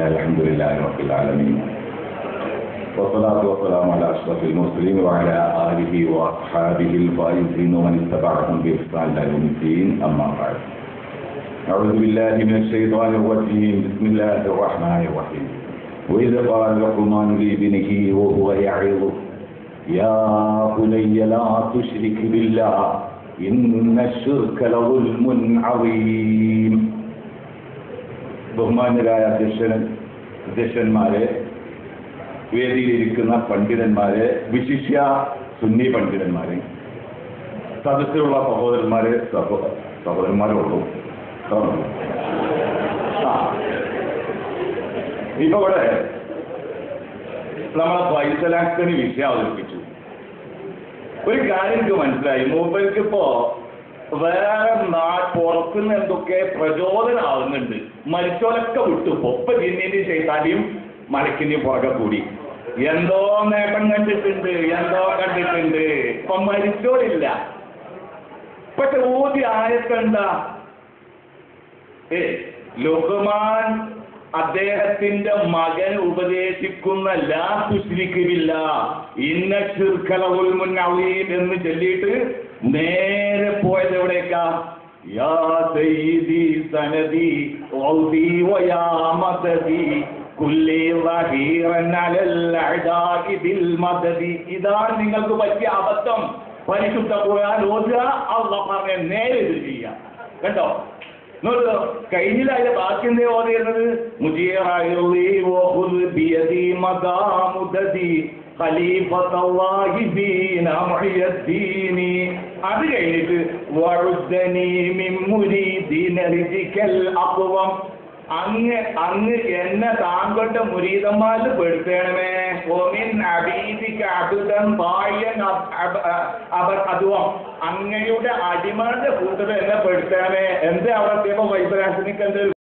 لله الحمد لله رب العالمين. والصلاة والسلام على أشرف المرسلين وعلى آله وأصحابه الفائزين ومن اتبعهم بإحسان إلى يوم الدين. أما بعد. أعوذ بالله من الشيطان الرجيم. بسم الله الرحمن الرحيم. وإذ قال لقمان لابنه وهو يعظه يا بني لا تشرك بالله إن الشرك لظلم عظيم. ബഹുമാന്യരായ അധ്യക്ഷൻ അധ്യക്ഷന്മാരെ വേദിയിലിരിക്കുന്ന പണ്ഡിതന്മാരെ വിശിഷ്യ സുന്നി പണ്ഡിതന്മാരെ സദസ്സിലുള്ള സഹോദരന്മാരെ സഹോ സഹോദരന്മാരെ ഉള്ളൂ ആ. ഇപ്പൊ ഇവിടെ നമ്മളെ ഫൈസലാക്ടന് വിഷയം അവതരിപ്പിച്ചു. ഒരു കാര്യം എനിക്ക് മനസ്സിലായി. മൂപ്പർക്ക് ഇപ്പോ വേറെ നാ പുറത്തുനിന്ന് എന്തൊക്കെ പ്രചോദനമാവുന്നുണ്ട് മരിച്ചോലൊക്കെ വിട്ടു. ഒപ്പ ജിന്നിന്റെയും ചെയ്താലിയും മലക്കിന്റെയും പുറകെ കൂടി. എന്തോ നേട്ടം കണ്ടിട്ടുണ്ട് എന്തോ കണ്ടിട്ടുണ്ട്. ഇപ്പൊ മരിച്ചോളില്ല പക്ഷെ ഊതി ആയത്തെന്താ ഏ ലുഹ്മാൻ അദ്ദേഹത്തിന്റെ മകൻ ഉപദേശിക്കുന്ന ലാ തുശ്രിക്കില്ല ഇന്ന ശിർക്കലവുൽ മുന്നവീം എന്ന് ചൊല്ലിയിട്ട് നേരെ പോയത് എവിടേക്കാ? യാ سيدي سندي ഔദി വയാ مددي كل ظهيرا അലൽ الاعداء بالمدد ഇതാണ് നിങ്ങൾക്ക് പറ്റിയ അബദ്ധം. പരിശുദ്ധ ഖുർആൻ ഓതുക അള്ളാഹ് പറഞ്ഞ നേരെ ഇത് ചെയ്യുക കേട്ടോ? നോക്കൂ കഴിഞ്ഞില്ല അതിന്റെ ബാക്കി എന്തേ ഓതിയിരുന്നത്? മുജീറായി അത് കഴിഞ്ഞിട്ട് അങ്ങ് അങ്ങ് എന്നെ താങ്കളുടെ മുരീതന്മാരിൽ പെടുത്തേണമേ. ഒമിൻ അബീദിക്ക് അബുദം ബാഹ്യൻ അതുവം അങ്ങയുടെ അടിമകളുടെ കൂട്ടത്തിൽ എന്നെ പെടുത്തണമേ. എന്താ അവിടെ വൈബ്രാശനിക്ക് എന്തൊരു